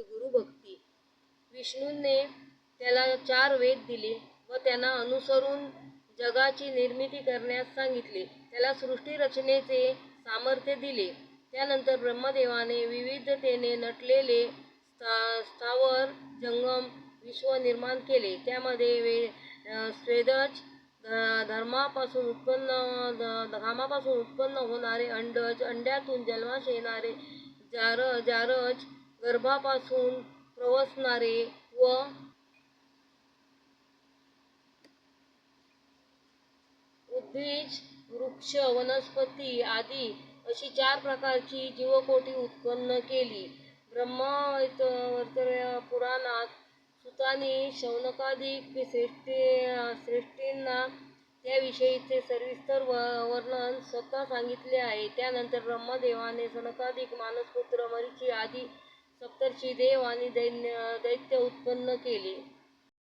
गुरुभक्ती विष्णूंनी त्याला चार वेद दिले व त्यांना अनुसरून जगाची निर्मिती करण्यास सांगितले. त्याला सृष्टी रचनेचे सामर्थ्य दिले. त्यानंतर ब्रह्मदेवाने विविधतेने नटलेले स्था स्थावर जंगम विश्व निर्माण केले. त्यामध्ये वे स्वेदज ध- धर्मापासून उत्पन्न घामापासून उत्पन्न होणारे अंडज अंड्यातून जन्मास येणारे जार जारज गर्भापासून प्रवसणारे व उद्भिज वृक्ष वनस्पती आदी अशी चार प्रकारची जीवकोटी उत्पन्न केली. ब्रह्मवैवर्त पुराणात सुताने शौनकाधिक श्रेष्ठी श्रेष्ठींना त्याविषयीचे सविस्तर व- वर्णन स्वतः सांगितले आहे. त्यानंतर ब्रह्मदेवाने सनकाधिक मानसपुत्र मरीची आदी सप्तर्षी देव आणि दैन्य दैत्य उत्पन्न केले.